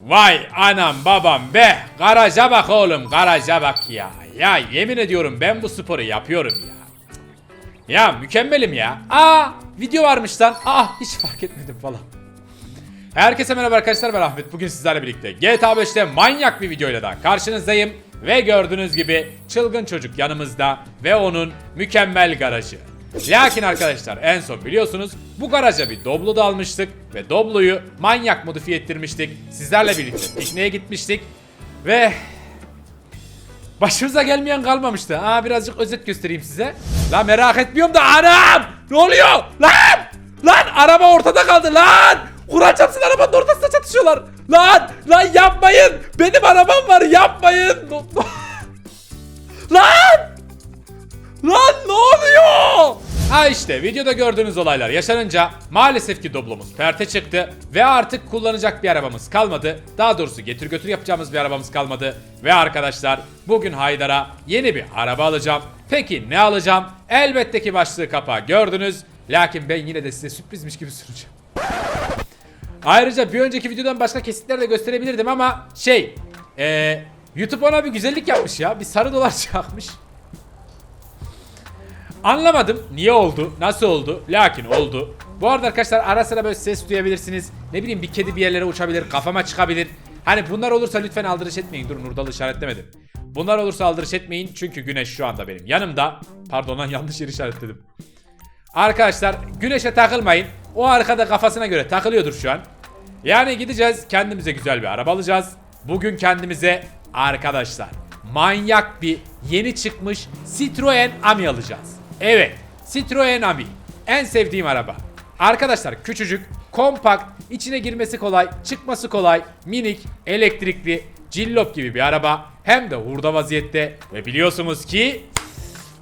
Vay anam babam be. Garaja bak oğlum garaja bak ya. Ya yemin ediyorum ben bu sporu yapıyorum ya. Ya mükemmelim ya. Aa video varmış lan. Aa hiç fark etmedim falan. Herkese merhaba arkadaşlar ben Ahmet. Bugün sizlerle birlikte GTA 5'te manyak bir videoyla da karşınızdayım. Ve gördüğünüz gibi çılgın çocuk yanımızda ve onun mükemmel garajı. Lakin arkadaşlar en son biliyorsunuz bu garaja bir Doblo da almıştık ve Doblo'yu manyak modifiye ettirmiştik. Sizlerle birlikte pikniğe gitmiştik ve Başımıza gelmeyen kalmamıştı. Ha birazcık özet göstereyim size. La merak etmiyorum da anam! Ne oluyor? Lan! Lan araba ortada kaldı lan! Kur'an çarpsın arabanın ortasında çatışıyorlar. Lan! Lan yapmayın! Benim arabam var yapmayın! lan! Lan ne oluyor? Ha işte videoda gördüğünüz olaylar yaşanınca maalesef ki doblomuz perte çıktı ve artık kullanacak bir arabamız kalmadı. Daha doğrusu getir götür yapacağımız bir arabamız kalmadı. Ve arkadaşlar bugün Haydar'a yeni bir araba alacağım. Peki ne alacağım? Elbette ki başlığı kapağı gördünüz. Lakin ben yine de size sürprizmiş gibi sunacağım. Ayrıca bir önceki videodan başka kesitler de gösterebilirdim ama şey eee YouTube ona bir güzellik yapmış ya. Bir sarı dolar çakmış. Anlamadım niye oldu, nasıl oldu, lakin oldu. Bu arada arkadaşlar ara sıra böyle ses duyabilirsiniz. Ne bileyim bir kedi bir yerlere uçabilir, kafama çıkabilir. Hani bunlar olursa lütfen aldırış etmeyin. Dur Nurdalı işaretlemedim. Bunlar olursa aldırış etmeyin çünkü güneş şu anda benim yanımda. Pardon lan yanlış yer işaretledim. Arkadaşlar güneşe takılmayın. O arkada kafasına göre takılıyordur şu an. Yani gideceğiz kendimize güzel bir araba alacağız. Bugün kendimize arkadaşlar manyak bir yeni çıkmış Citroen Ami alacağız. Evet Citroen Ami en sevdiğim araba. Arkadaşlar küçücük, kompakt, içine girmesi kolay, çıkması kolay, minik, elektrikli, cillop gibi bir araba. Hem de hurda vaziyette ve biliyorsunuz ki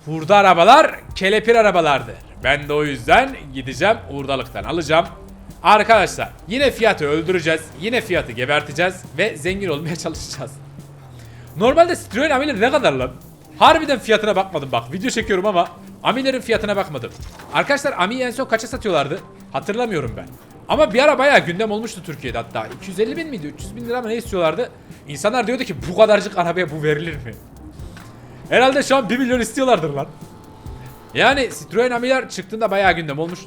Hurda arabalar kelepir arabalardır. Ben de o yüzden gideceğim hurdalıktan alacağım. Arkadaşlar yine fiyatı öldüreceğiz. Yine fiyatı geberteceğiz ve zengin olmaya çalışacağız. Normalde Citroen Amiler ne kadar lan? Harbiden fiyatına bakmadım bak. Video çekiyorum ama Amilerin fiyatına bakmadım. Arkadaşlar Ami'yi en son kaça satıyorlardı? Hatırlamıyorum ben. Ama bir ara bayağı gündem olmuştu Türkiye'de hatta. 250 bin miydi? 300 bin lira mı ne istiyorlardı? İnsanlar diyordu ki bu kadarcık arabaya bu verilir mi? Herhalde şu an 1 milyon istiyorlardır lan. Yani Citroen Ami'ler çıktığında bayağı gündem olmuş.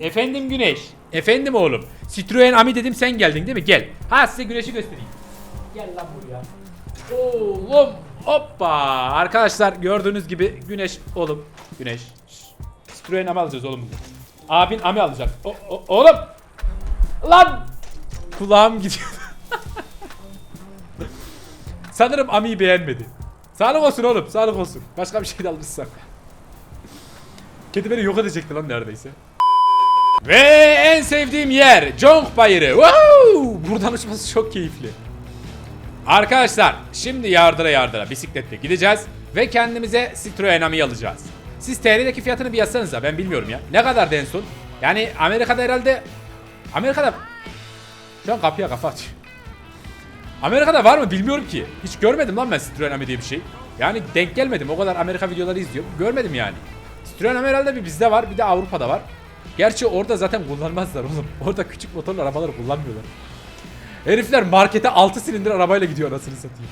Efendim Güneş. Efendim oğlum. Citroen Ami dedim sen geldin değil mi? Gel. Ha size Güneş'i göstereyim. Gel lan buraya. Oğlum. Hoppa. Arkadaşlar gördüğünüz gibi Güneş oğlum. Güneş. Citroen Ami alacağız oğlum. bugün. Abin Ami alacak. O, o- oğlum. Lan. Kulağım gidiyor. Sanırım Ami'yi beğenmedi. Sağlık olsun oğlum, sağlık olsun. Başka bir şey de almışsak. Kedi beni yok edecekti lan neredeyse. Ve en sevdiğim yer Jonk Bayırı. Wow! Buradan uçması çok keyifli. Arkadaşlar şimdi yardıra yardıra bisikletle gideceğiz ve kendimize Citroen Ami alacağız. Siz TL'deki fiyatını bir yazsanıza ben bilmiyorum ya. Ne kadar en son? Yani Amerika'da herhalde Amerika'da şu an kapıya kafa aç. Amerika'da var mı bilmiyorum ki. Hiç görmedim lan ben Citroen diye bir şey. Yani denk gelmedim. O kadar Amerika videoları izliyorum. Görmedim yani. Citroen herhalde bir bizde var bir de Avrupa'da var. Gerçi orada zaten kullanmazlar oğlum. Orada küçük motorlu arabaları kullanmıyorlar. Herifler markete 6 silindir arabayla gidiyor anasını satayım.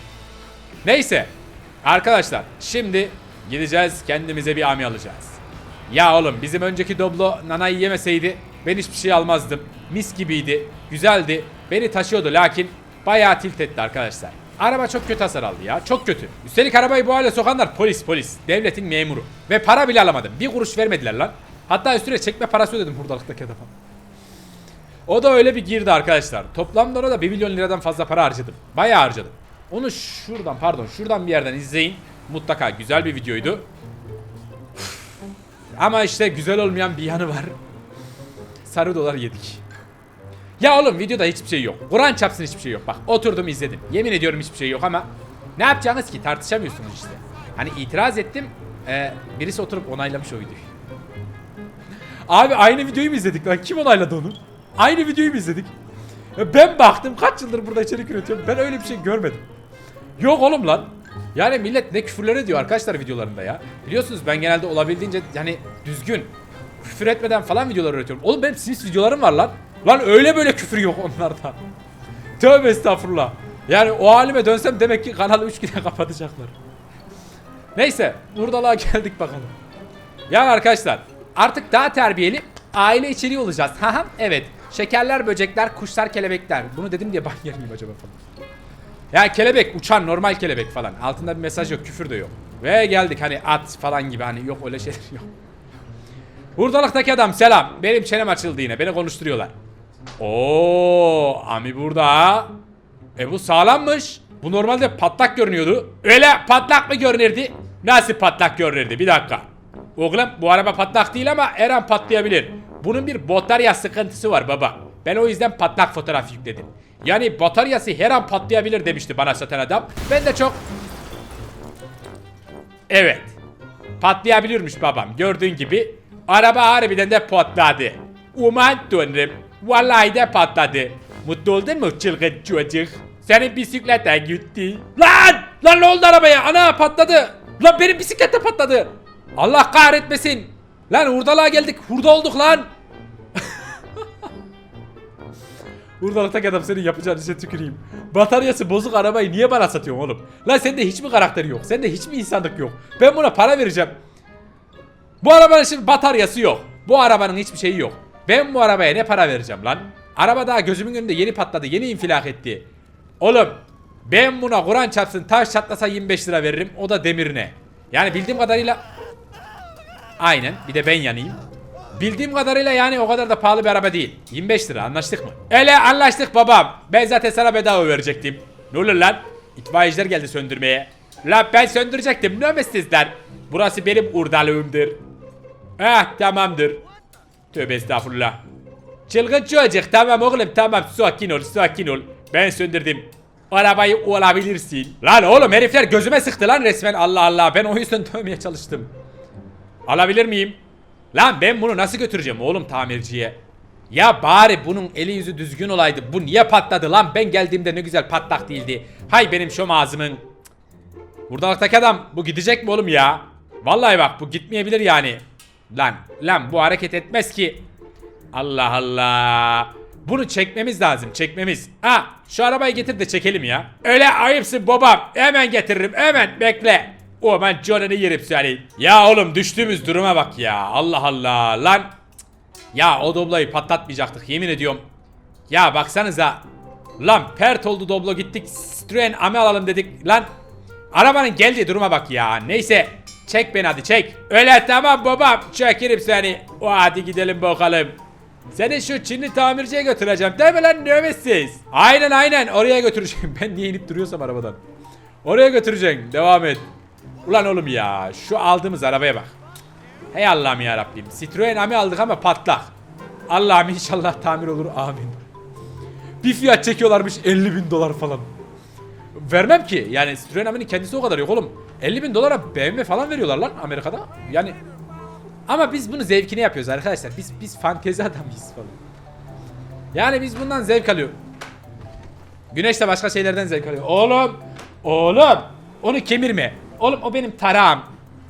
Neyse. Arkadaşlar şimdi gideceğiz kendimize bir Ami alacağız. Ya oğlum bizim önceki Doblo nanayı yemeseydi ben hiçbir şey almazdım. Mis gibiydi. Güzeldi. Beni taşıyordu lakin bayağı tilt etti arkadaşlar. Araba çok kötü hasar aldı ya. Çok kötü. Üstelik arabayı bu hale sokanlar polis polis. Devletin memuru. Ve para bile alamadım. Bir kuruş vermediler lan. Hatta üstüne çekme parası ödedim hurdalıktaki adama. O da öyle bir girdi arkadaşlar. Toplamda ona da 1 milyon liradan fazla para harcadım. Bayağı harcadım. Onu şuradan pardon şuradan bir yerden izleyin. Mutlaka güzel bir videoydu. Ama işte güzel olmayan bir yanı var. Sarı dolar yedik. Ya oğlum videoda hiçbir şey yok. Kur'an çapsın hiçbir şey yok. Bak oturdum izledim. Yemin ediyorum hiçbir şey yok ama ne yapacağınız ki tartışamıyorsunuz işte. Hani itiraz ettim. Ee, birisi oturup onaylamış o videoyu. Abi aynı videoyu mu izledik lan? Kim onayladı onu? Aynı videoyu mu izledik? Ya ben baktım kaç yıldır burada içerik üretiyorum. Ben öyle bir şey görmedim. Yok oğlum lan. Yani millet ne küfürler ediyor arkadaşlar videolarında ya. Biliyorsunuz ben genelde olabildiğince yani düzgün küfür etmeden falan videolar üretiyorum. Oğlum benim Sims videolarım var lan. Lan öyle böyle küfür yok onlarda. Tövbe estağfurullah. Yani o halime dönsem demek ki kanalı 3 güne kapatacaklar. Neyse buradalığa geldik bakalım. Yani arkadaşlar artık daha terbiyeli aile içeriği olacağız. Haha evet. Şekerler, böcekler, kuşlar, kelebekler. Bunu dedim diye ban yer acaba falan. Ya kelebek uçan normal kelebek falan. Altında bir mesaj yok, küfür de yok. Ve geldik hani at falan gibi hani yok öyle şeyler yok. Buradalıktaki adam selam. Benim çenem açıldı yine. Beni konuşturuyorlar. Oo, Ami burada. E bu sağlammış. Bu normalde patlak görünüyordu. Öyle patlak mı görünürdü? Nasıl patlak görünürdü? Bir dakika. Oğlum bu araba patlak değil ama her an patlayabilir. Bunun bir batarya sıkıntısı var baba. Ben o yüzden patlak fotoğraf yükledim. Yani bataryası her an patlayabilir demişti bana satan adam. Ben de çok... Evet. Patlayabilirmiş babam. Gördüğün gibi araba harbiden de patladı. Uman tanrım. Vallahi de patladı. Mutlu oldun mu çılgın çocuk? Senin bisiklete gitti. Lan! Lan ne oldu arabaya? Ana patladı. Lan benim bisiklet patladı. Allah kahretmesin. Lan hurdalığa geldik. Hurda olduk lan. Hurdalıkta adam senin yapacağın işe tüküreyim. Bataryası bozuk arabayı niye bana satıyorsun oğlum? Lan sende hiç mi karakteri yok? Sende hiç mi insanlık yok? Ben buna para vereceğim. Bu arabanın şimdi bataryası yok. Bu arabanın hiçbir şeyi yok. Ben bu arabaya ne para vereceğim lan? Araba daha gözümün önünde yeni patladı. Yeni infilak etti. Oğlum ben buna Kur'an çarpsın taş çatlasa 25 lira veririm. O da demirine. Yani bildiğim kadarıyla... Aynen bir de ben yanayım. Bildiğim kadarıyla yani o kadar da pahalı bir araba değil. 25 lira anlaştık mı? Öyle anlaştık babam. Ben zaten sana bedava verecektim. Ne olur lan? İtfaiyeciler geldi söndürmeye. Lan ben söndürecektim. Ne sizler? Burası benim urdalığımdır. Ah tamamdır. Tövbe estağfurullah. Çılgın çocuk tamam oğlum tamam sakin ol sakin ol. Ben söndürdüm. Arabayı olabilirsin. Lan oğlum herifler gözüme sıktı lan resmen Allah Allah. Ben o yüzden dövmeye çalıştım. Alabilir miyim? Lan ben bunu nasıl götüreceğim oğlum tamirciye? Ya bari bunun eli yüzü düzgün olaydı. Bu niye patladı lan? Ben geldiğimde ne güzel patlak değildi. Hay benim şu ağzımın. Buradalıktaki adam bu gidecek mi oğlum ya? Vallahi bak bu gitmeyebilir yani. Lan lan bu hareket etmez ki. Allah Allah. Bunu çekmemiz lazım çekmemiz. Ha şu arabayı getir de çekelim ya. Öyle ayıpsın babam. Hemen getiririm hemen bekle. O ben canını yerim seni. Ya oğlum düştüğümüz duruma bak ya. Allah Allah lan. Ya o doblayı patlatmayacaktık yemin ediyorum. Ya baksanıza. Lan pert oldu doblo gittik. Citroen ame alalım dedik. Lan arabanın geldiği duruma bak ya. Neyse çek beni hadi çek. Öyle tamam babam çekerim seni. O hadi gidelim bakalım. Seni şu Çinli tamirciye götüreceğim değil mi lan nöbetsiz? Aynen aynen oraya götüreceğim. Ben niye inip duruyorsam arabadan. Oraya götüreceksin. Devam et. Ulan oğlum ya şu aldığımız arabaya bak. Hey Allah'ım ya Rabbim. Citroen Ami aldık ama patlak. Allah'ım inşallah tamir olur amin. Bir fiyat çekiyorlarmış 50 bin dolar falan. Vermem ki. Yani Citroen Ami'nin kendisi o kadar yok oğlum. 50 bin dolara BMW falan veriyorlar lan Amerika'da. Yani ama biz bunu zevkine yapıyoruz arkadaşlar. Biz biz fantezi adamıyız falan. Yani biz bundan zevk alıyor. Güneş de başka şeylerden zevk alıyor. Oğlum! Oğlum! Onu kemirme. Oğlum o benim tarağım.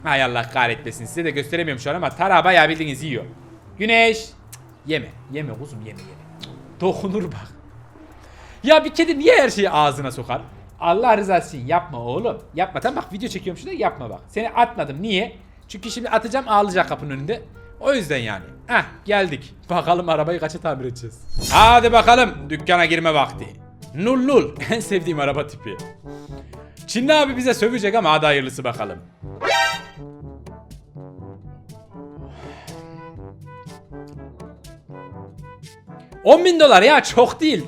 Hay Allah kahretmesin. Size de gösteremiyorum şu an ama tarağı bayağı bildiğiniz yiyor. Güneş! Yeme. Yeme kuzum yeme yeme. Dokunur bak. Ya bir kedi niye her şeyi ağzına sokar? Allah rızası için yapma oğlum. Yapma. Tamam bak video çekiyorum şurada yapma bak. Seni atmadım. Niye? Çünkü şimdi atacağım ağlayacak kapının önünde. O yüzden yani. Heh geldik. Bakalım arabayı kaça tamir edeceğiz. Hadi bakalım dükkana girme vakti. Nullul. En sevdiğim araba tipi. Çinli abi bize sövecek ama hadi hayırlısı bakalım. ...10 bin dolar ya çok değil.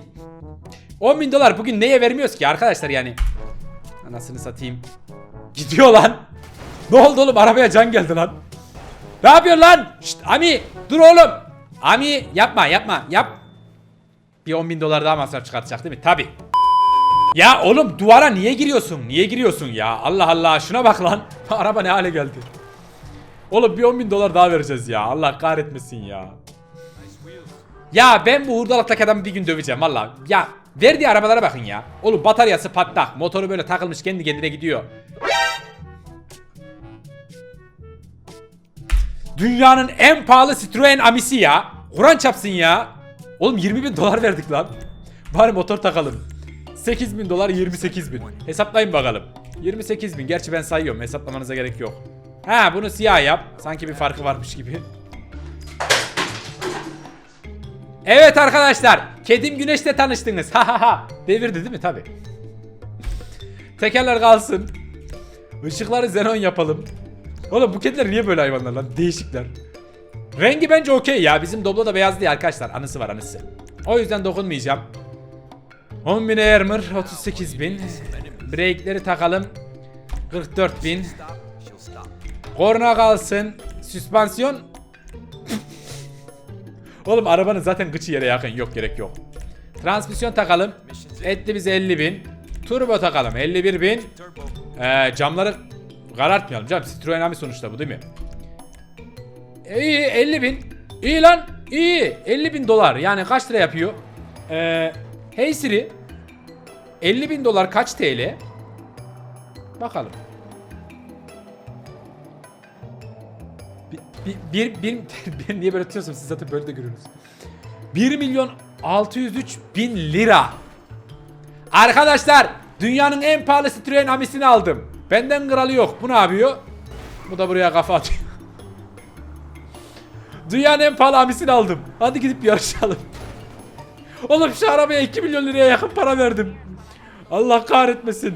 10 bin dolar bugün neye vermiyoruz ki arkadaşlar yani. Anasını satayım. Gidiyor lan. Ne oldu oğlum arabaya can geldi lan. Ne yapıyorsun lan? Şşt Ami dur oğlum. Ami yapma yapma yap. Bir 10 bin dolar daha masraf çıkartacak değil mi? Tabi. Ya oğlum duvara niye giriyorsun? Niye giriyorsun ya? Allah Allah şuna bak lan. Araba ne hale geldi. Oğlum bir 10 bin dolar daha vereceğiz ya. Allah kahretmesin ya. Ya ben bu hurdalıktaki adamı bir gün döveceğim valla. Ya verdiği arabalara bakın ya. Oğlum bataryası patlak. Motoru böyle takılmış kendi kendine gidiyor. Dünyanın en pahalı Citroen Amisi ya. Kur'an çapsın ya. Oğlum 20 bin dolar verdik lan. Bari motor takalım. 8 bin dolar 28 bin. Hesaplayın bakalım. 28 bin. Gerçi ben sayıyorum. Hesaplamanıza gerek yok. Ha bunu siyah yap. Sanki bir farkı varmış gibi. Evet arkadaşlar. Kedim Güneş'te tanıştınız. Ha ha ha. Devirdi değil mi? Tabi. Tekerler kalsın. Işıkları xenon yapalım. Oğlum bu kediler niye böyle hayvanlar lan? Değişikler. Rengi bence okey ya. Bizim Doblo da beyaz değil arkadaşlar. Anısı var anısı. O yüzden dokunmayacağım. 10 bin Airmer 38 bin. Breakleri takalım. 44 bin. Korna kalsın. Süspansiyon. Oğlum arabanın zaten gıçı yere yakın. Yok gerek yok. Transmisyon takalım. Etti bize 50 bin. Turbo takalım 51 bin. Ee, camları karartmayalım canım. Citroen Ami sonuçta bu değil mi? İyi 50 bin. İyi lan. İyi. 50 bin dolar. Yani kaç lira yapıyor? Ee, hey Siri. 50 bin dolar kaç TL? Bakalım. Bir, bir, bir, bir, niye böyle tutuyorsun siz zaten böyle de görüyorsunuz. 1 milyon 603 bin lira. Arkadaşlar dünyanın en pahalı Citroen Amis'ini aldım. Benden kralı yok. Bu ne yapıyor? Bu da buraya kafa atıyor. Dünyanın en pahalı Amis'ini aldım. Hadi gidip yarışalım. Oğlum şu arabaya 2 milyon liraya yakın para verdim. Allah kahretmesin.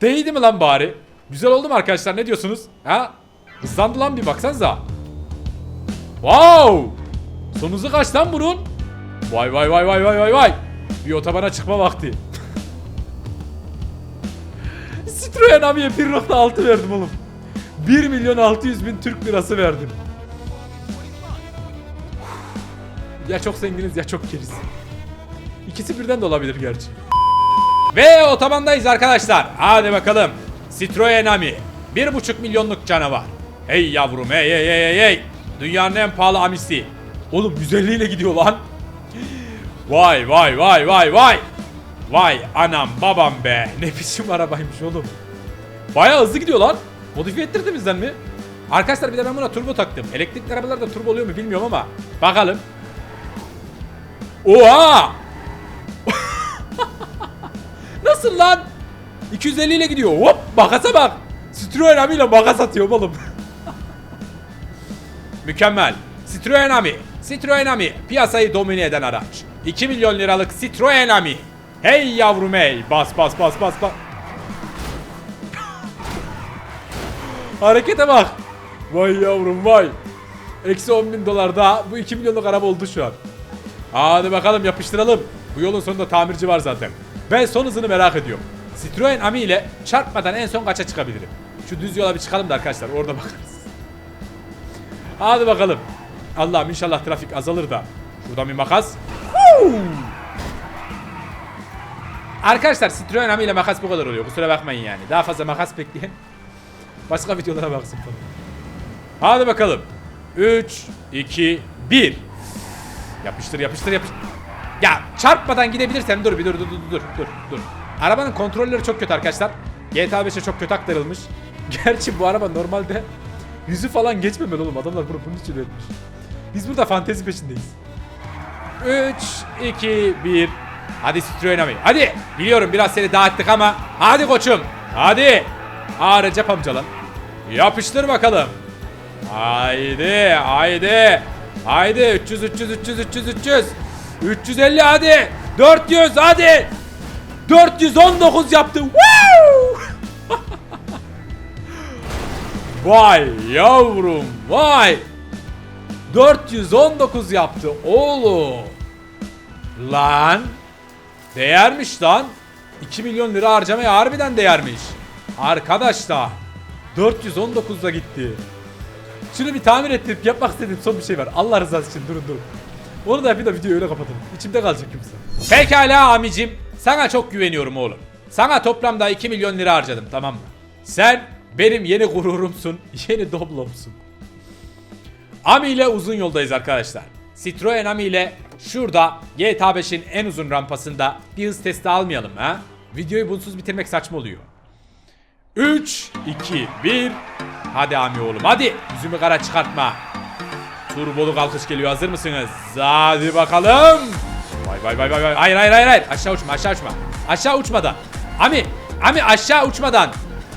Değdi mi lan bari? Güzel oldu mu arkadaşlar ne diyorsunuz? Ha? Hızlandı lan bir baksanıza. Wow! Son hızı kaç lan bunun? Vay vay vay vay vay vay vay. Bir otobana çıkma vakti. Citroen abiye 1.6 verdim oğlum. 1 milyon 600 bin Türk lirası verdim. Ya çok zenginiz ya çok keriz. İkisi birden de olabilir gerçi. Ve otobandayız arkadaşlar. Hadi bakalım. Citroen Ami. 1,5 milyonluk canavar. Hey yavrum hey hey hey hey. Dünyanın en pahalı Amisi. Oğlum 150 ile gidiyor lan. Vay vay vay vay vay. Vay anam babam be. Ne biçim arabaymış oğlum. Baya hızlı gidiyor lan. Modifiye ettirdi bizden mi? Arkadaşlar bir de ben buna turbo taktım. Elektrikli arabalarda turbo oluyor mu bilmiyorum ama. Bakalım. Oha! Nasıl lan? 250 ile gidiyor. Hop makasa bak. Citroen Ami ile makas atıyor oğlum. Mükemmel. Citroen Ami. Citroen Ami piyasayı domine eden araç. 2 milyon liralık Citroen Ami. Hey yavrum hey. Bas bas bas bas bas. Harekete bak. Vay yavrum vay. Eksi 10 bin dolar daha. Bu 2 milyonluk araba oldu şu an. Hadi bakalım yapıştıralım. Bu yolun sonunda tamirci var zaten. Ben son hızını merak ediyorum. Citroen Ami ile çarpmadan en son kaça çıkabilirim? Şu düz yola bir çıkalım da arkadaşlar orada bakarız. Hadi bakalım. Allah'ım inşallah trafik azalır da. Şuradan bir makas. Arkadaşlar Citroen Ami ile makas bu kadar oluyor. Kusura bakmayın yani. Daha fazla makas bekleyen başka videolara baksın falan. Hadi bakalım. 3, 2, 1. Yapıştır yapıştır yapıştır. Ya çarpmadan gidebilirsem dur bir dur dur dur dur dur. Arabanın kontrolleri çok kötü arkadaşlar. GTA 5'e çok kötü aktarılmış. Gerçi bu araba normalde yüzü falan geçmemeli oğlum. Adamlar bunu bunun için üretmiş. Biz burada fantezi peşindeyiz. 3, 2, 1. Hadi Citroen abi. Hadi. Biliyorum biraz seni dağıttık ama. Hadi koçum. Hadi. Aa Recep amca lan. Yapıştır bakalım. Haydi. Haydi. Haydi. 300, 300, 300, 300, 300. 350 hadi. 400 hadi. 419 yaptı. Vay yavrum vay. 419 yaptı oğlum. Lan. Değermiş lan. 2 milyon lira harcamaya harbiden değermiş. Arkadaşlar. 419'da gitti. Şunu bir tamir ettirip yapmak istediğim son bir şey var. Allah rızası için durun durun. Onu da yapayım da videoyu öyle kapatalım. İçimde kalacak yoksa. Pekala amicim. Sana çok güveniyorum oğlum. Sana toplamda 2 milyon lira harcadım tamam mı? Sen benim yeni gururumsun. Yeni doblomsun. Ami ile uzun yoldayız arkadaşlar. Citroen Ami ile şurada GTA 5'in en uzun rampasında bir hız testi almayalım ha. Videoyu bunsuz bitirmek saçma oluyor. 3, 2, 1. Hadi Ami oğlum hadi. Yüzümü kara çıkartma. Turbolu kalkış geliyor hazır mısınız? Hadi bakalım. Vay Vay vay vay vay. Hayır hayır hayır hayır. Aşağı uçma aşağı uçma. Aşağı uçmadan. Ami. Ami aşağı uçmadan.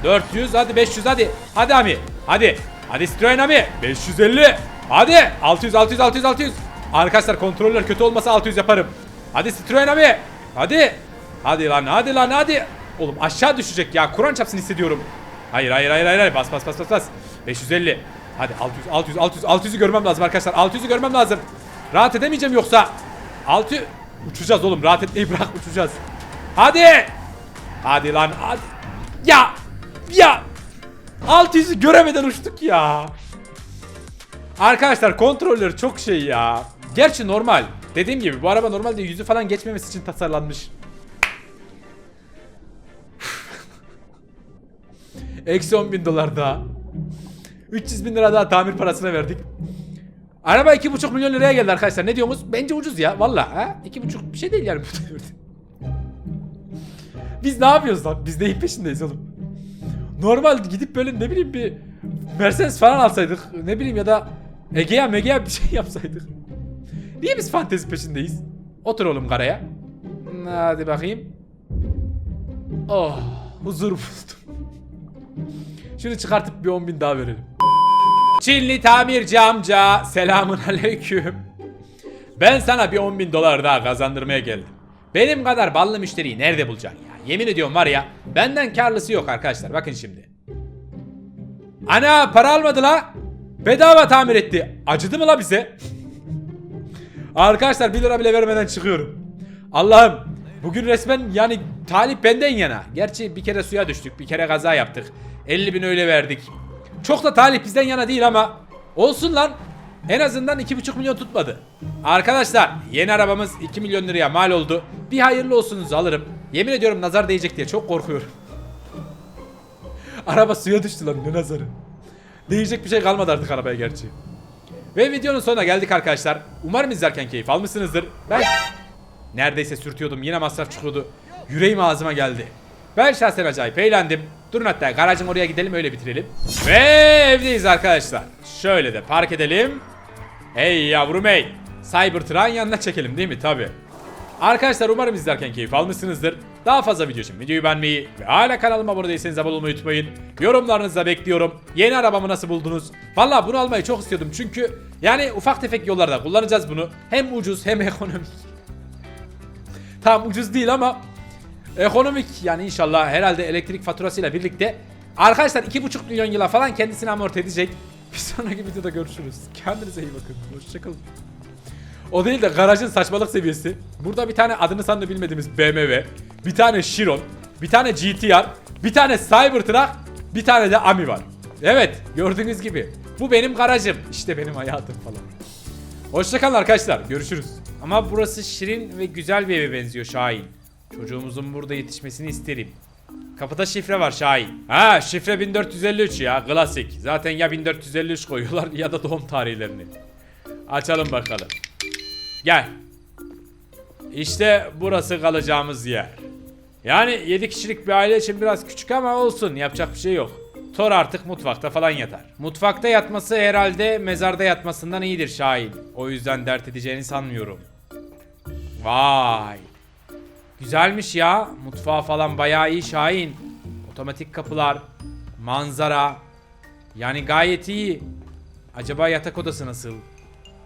400 hadi 500 hadi. Hadi Ami. Hadi. Hadi Citroen Ami. 550. Hadi. 600 600 600 600. Arkadaşlar kontroller kötü olmasa 600 yaparım. Hadi Citroen Ami. Hadi. Hadi lan hadi lan hadi. Oğlum aşağı düşecek ya. Kur'an çapsın hissediyorum. Hayır hayır hayır hayır. Bas bas bas bas bas. 550. Hadi 600 600 600 600'ü görmem lazım arkadaşlar. 600'ü görmem lazım. Rahat edemeyeceğim yoksa. 6 uçacağız oğlum. Rahat etmeyi bırak uçacağız. Hadi. Hadi lan hadi. Ya. Ya. 600'ü göremeden uçtuk ya. Arkadaşlar kontrolleri çok şey ya. Gerçi normal. Dediğim gibi bu araba normalde yüzü falan geçmemesi için tasarlanmış. Eksi 10 bin dolar daha. 300 bin lira daha tamir parasına verdik. Araba 2,5 milyon liraya geldi arkadaşlar. Ne diyorsunuz? Bence ucuz ya. Valla. Ha? 2,5 bir şey değil yani. Biz ne yapıyoruz lan? Biz neyin peşindeyiz oğlum? Normal gidip böyle ne bileyim bir Mercedes falan alsaydık. Ne bileyim ya da Egea Megea bir şey yapsaydık. Niye biz fantezi peşindeyiz? Otur oğlum karaya. Hadi bakayım. Oh huzur buldum. Şunu çıkartıp bir 10 bin daha verelim. Çinli tamirci amca selamun aleyküm. Ben sana bir 10 bin dolar daha kazandırmaya geldim. Benim kadar ballı müşteriyi nerede bulacaksın ya? Yemin ediyorum var ya benden karlısı yok arkadaşlar bakın şimdi. Ana para almadı la. Bedava tamir etti. Acıdı mı la bize? Arkadaşlar 1 lira bile vermeden çıkıyorum. Allah'ım bugün resmen yani talip benden yana. Gerçi bir kere suya düştük bir kere kaza yaptık. 50 bin öyle verdik. Çok da talip bizden yana değil ama olsun lan. En azından 2,5 milyon tutmadı. Arkadaşlar yeni arabamız 2 milyon liraya mal oldu. Bir hayırlı olsunuzu alırım. Yemin ediyorum nazar değecek diye çok korkuyorum. Araba suya düştü lan ne nazarı. Değecek bir şey kalmadı artık arabaya gerçi. Ve videonun sonuna geldik arkadaşlar. Umarım izlerken keyif almışsınızdır. Ben neredeyse sürtüyordum yine masraf çıkıyordu. Yüreğim ağzıma geldi. Ben şahsen acayip eğlendim. Durun hatta garajın oraya gidelim öyle bitirelim. Ve evdeyiz arkadaşlar. Şöyle de park edelim. Hey yavrum hey. Cybertruck'ın yanına çekelim değil mi? Tabi. Arkadaşlar umarım izlerken keyif almışsınızdır. Daha fazla video için videoyu beğenmeyi ve hala kanalıma abone değilseniz abone olmayı unutmayın. Yorumlarınızı da bekliyorum. Yeni arabamı nasıl buldunuz? Valla bunu almayı çok istiyordum çünkü yani ufak tefek yollarda kullanacağız bunu. Hem ucuz hem ekonomik. Tam ucuz değil ama ekonomik yani inşallah herhalde elektrik faturasıyla birlikte arkadaşlar 2,5 milyon yıla falan kendisini amorti edecek. Bir sonraki videoda görüşürüz. Kendinize iyi bakın. Hoşçakalın. O değil de garajın saçmalık seviyesi. Burada bir tane adını sanını bilmediğimiz BMW, bir tane Chiron, bir tane GTR, bir tane Cybertruck, bir tane de Ami var. Evet, gördüğünüz gibi. Bu benim garajım. İşte benim hayatım falan. Hoşçakalın arkadaşlar. Görüşürüz. Ama burası şirin ve güzel bir eve benziyor Şahin. Çocuğumuzun burada yetişmesini isterim. Kapıda şifre var Şahin. Ha şifre 1453 ya klasik. Zaten ya 1453 koyuyorlar ya da doğum tarihlerini. Açalım bakalım. Gel. İşte burası kalacağımız yer. Yani 7 kişilik bir aile için biraz küçük ama olsun yapacak bir şey yok. Thor artık mutfakta falan yatar. Mutfakta yatması herhalde mezarda yatmasından iyidir Şahin. O yüzden dert edeceğini sanmıyorum. Vay. Güzelmiş ya. Mutfağı falan bayağı iyi Şahin. Otomatik kapılar, manzara. Yani gayet iyi. Acaba yatak odası nasıl?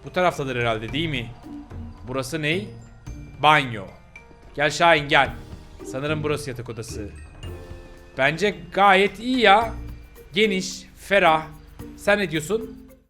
Bu taraftadır herhalde değil mi? Burası ne? Banyo. Gel Şahin gel. Sanırım burası yatak odası. Bence gayet iyi ya. Geniş, ferah. Sen ne diyorsun?